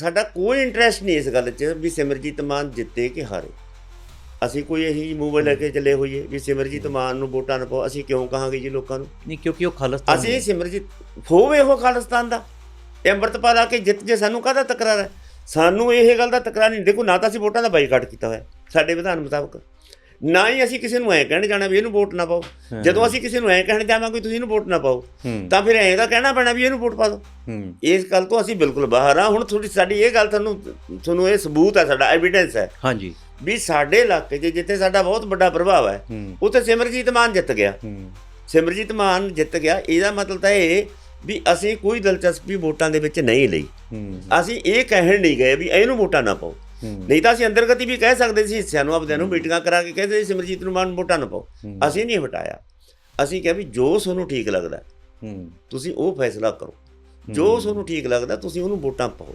ਸਾਡਾ ਕੋਈ ਇੰਟਰਸਟ ਨਹੀਂ ਇਸ ਗੱਲ 'ਚ ਵੀ ਸਿਮਰਜੀਤ ਮਾਨ ਜਿੱਤੇ ਕਿ ਹਾਰੇ। ਅਸੀਂ ਕੋਈ ਇਹੀ ਮੂਵ ਲੈ ਕੇ ਚੱਲੇ ਹੋਈਏ ਵੀ ਸਿਮਰਜੀਤ ਮਾਨ ਨੂੰ ਵੋਟਾਂ ਨਾ ਪਾਓ ਅਸੀਂ ਕਿਉਂ ਕਹਾਂਗੇ ਜੀ ਲੋਕਾਂ ਨੂੰ? ਨਹੀਂ ਕਿਉਂਕਿ ਉਹ ਖਾਲਿਸਤਾਨ ਅਸੀਂ ਸਿਮਰਜੀਤ ਹੋਵੇ ਉਹ ਖਾਲਿਸਤਾਨ ਦਾ। ਇਹ ਅੰਮ੍ਰਿਤਪਾਲ ਆ ਕੇ ਜਿੱਤ ਜੇ ਸਾਨੂੰ ਕਾਹਦਾ ਤਕਰਾਰ ਹੈ? ਸਾਨੂੰ ਇਹ ਗੱਲ ਦਾ ਤਕਰਾਰ ਨਹੀਂ। ਦੇਖੋ ਨਾ ਤਾਂ ਅਸੀਂ ਵੋਟਾਂ ਦਾ ਬਾਈਕਾਟ ਕੀਤਾ ਹੋਇਆ ਸਾਡੇ ਵਿਧਾਨ ਮੁਤਾਬਕ। ਨਾ ਹੀ ਅਸੀਂ ਕਿਸੇ ਨੂੰ ਐ ਕਹਿਣ ਜਾਣਾ ਵੀ ਇਹਨੂੰ ਵੋਟ ਨਾ ਪਾਓ। ਜਦੋਂ ਅਸੀਂ ਕਿਸੇ ਨੂੰ ਐ ਕਹਿਣ ਜਾਵਾਂਗੇ ਤੁਸੀਂ ਇਹਨੂੰ ਵੋਟ ਨਾ ਪਾਓ ਤਾਂ ਫਿਰ ਐਂ ਦਾ ਕਹਿਣਾ ਪੈਣਾ ਵੀ ਇਹਨੂੰ ਵੋਟ ਪਾ ਦਿਓ। ਇਸ ਗੱਲ ਤੋਂ ਅਸੀਂ ਬਿਲਕੁਲ ਬਾਹਰ ਆ ਹੁਣ ਥੋੜੀ ਸਾਡੀ ਇਹ ਗੱਲ ਤੁਹਾਨੂੰ ਤੁਹਾਨੂੰ ਇਹ ਸਬੂਤ ਹੈ ਸਾਡਾ ਐਵੀਡੈਂਸ ਹੈ ਹਾਂਜੀ। ਵੀ ਸਾਡੇ ਇਲਾਕੇ 'ਚ ਜਿੱਥੇ ਸਾਡਾ ਬਹੁਤ ਵੱਡਾ ਪ੍ਰਭਾਵ ਹੈ ਉੱਥੇ ਸਿਮਰਜੀਤ ਮਾਨ ਜਿੱਤ ਗਿਆ। ਸਿਮਰਜੀਤ ਮਾਨ ਜਿੱਤ ਗਿਆ ਇਹਦਾ ਮਤਲਬ ਤਾਂ ਇਹ ਵੀ ਅਸੀਂ ਕੋਈ ਦਿਲਚਸਪੀ ਵੋਟਾਂ ਦੇ ਵਿੱਚ ਨਹੀਂ ਲਈ। ਅਸੀਂ ਇਹ ਕਹਿਣ ਨਹੀਂ ਗਏ ਵੀ ਇਹਨੂੰ ਵੋਟਾਂ ਨਾ ਪਾਓ। ਨਹੀਂ ਤਾਂ ਅਸੀਂ ਅੰਦਰਗਤੀ ਵੀ ਕਹਿ ਸਕਦੇ ਸੀ ਹਿੱਸਿਆਂ ਨੂੰ ਆਪਦਿਆਂ ਨੂੰ ਮੀਟਿੰਗਾਂ ਕਰਾ ਕੇ ਕਹਿੰਦੇ ਸੀ ਸਿਮਰਜੀਤ ਨੂੰ ਮਾਨ ਵੋਟਾਂ ਨਾ ਪਾਓ। ਅਸੀਂ ਨਹੀਂ ਹਟਾਇਆ। ਅਸੀਂ ਕਿਹਾ ਵੀ ਜੋ ਤੁਹਾਨੂੰ ਠੀਕ ਲੱਗਦਾ ਤੁਸੀਂ ਉਹ ਫੈਸਲਾ ਕਰੋ। ਜੋ ਤੁਹਾਨੂੰ ਠੀਕ ਲੱਗਦਾ ਤੁਸੀਂ ਉਹਨੂੰ ਵੋਟਾਂ ਪਾਓ।